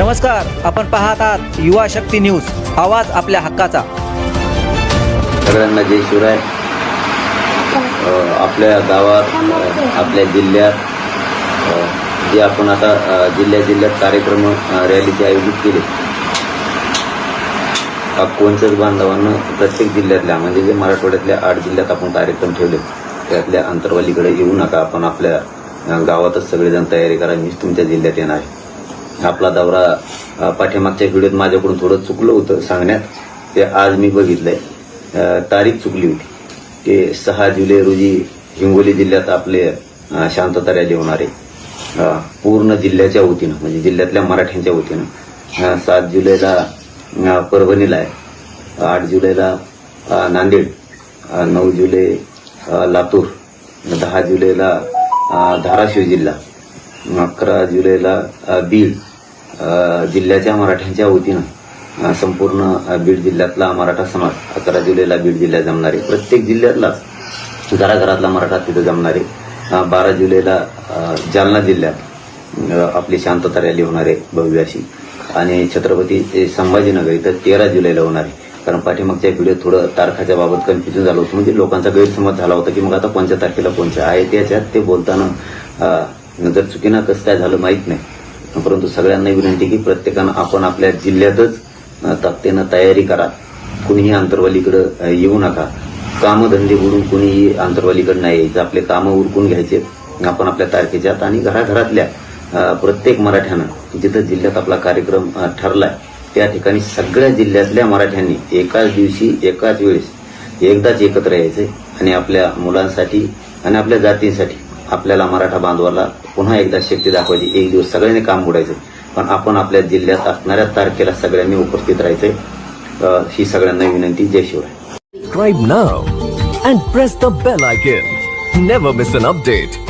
नमस्कार आपण पाहत आहात युवा शक्ती न्यूज आवाज आपल्या हक्काचा. सगळ्यांना जय शिवराय. आपल्या गावात आपल्या जिल्ह्यात जे आपण आता जिल्ह्या जिल्ह्यात कार्यक्रम रॅलीचे आयोजित केले. कोणत्याच बांधवांना प्रत्येक जिल्ह्यातल्या म्हणजे जे मराठवाड्यातल्या आठ जिल्ह्यात आपण कार्यक्रम ठेवले त्यातल्या अंतरवालीकडे येऊ नका. आपण आपल्या गावातच सगळेजण तयारी करा मीच तुमच्या जिल्ह्यात येणार आहे. आपला दौरा पाठीमागच्या व्हिडिओत माझ्याकडून थोडं चुकलं होतं सांगण्यात. ते आज मी बघितलंय. तारीख चुकली होती. ते सहा जुलै रोजी हिंगोली जिल्ह्यात आपले शांतता रॅली होणार. आहे पूर्ण जिल्ह्याच्या वतीनं म्हणजे जिल्ह्यातल्या मराठ्यांच्या वतीनं सात जुलैला परभणीला आहे. आठ जुलैला नांदेड नऊ जुलै लातूर दहा जुलैला धाराशिव जिल्हा अकरा जुलैला बीड जिल्ह्याच्या मराठ्यांच्या वतीनं संपूर्ण बीड जिल्ह्यातला मराठा समाज अकरा जुलैला बीड जिल्ह्यात जमणारे प्रत्येक जिल्ह्यातलाच घराघरातला मराठा तिथं जमणारे बारा जुलैला जालना जिल्ह्यात आपली शांतता रॅली होणार आहे भव्य अशी आणि छत्रपती संभाजीनगर इथं तेरा जुलैला होणार. आहे कारण पाठीमागच्या व्हिडिओ थोडं तारखाच्या बाबत कन्फ्युजन झालं होतं. म्हणजे लोकांचा गैरसमज झाला होता की मग आता कोणत्या तारखेला कोणत्या आहे त्याच्यात ते बोलताना अ, जर चुकीनं कसं काय झालं माहीत नाही. परंतु सगळ्यांना विनंती की प्रत्येकानं आपण आपल्या जिल्ह्यातच अ, ताकदीनं तयारी करा. कुणीही आंतरवालीकडे येऊ नका. कामधंदे बुडून कुणीही आंतरवालीकडे नाही यायचं. आपले कामं उरकून घ्यायचे. आपण आपल्या तारखेच्या आणि घराघरातल्या प्रत्येक मराठ्यानं जिथं जिल्ह्यात आपला कार्यक्रम ठरलाय त्या ठिकाणी सगळ्या जिल्ह्यातल्या मराठ्यांनी एकाच दिवशी एकाच वेळेस एकदाच एकत्र यायचे आणि आपल्या मुलांसाठी आणि आपल्या जातींसाठी आपल्याला मराठा बांधवाला पुन्हा एकदा शक्ती दाखवायची. एक दिवस सगळ्यांनी काम उडायचं पण आपण आपल्या जिल्ह्यात असणाऱ्या तारखेला सगळ्यांनी उपस्थित राहायचंय. ही सगळ्यांना विनंती. जय Shivrai. Press now and press the update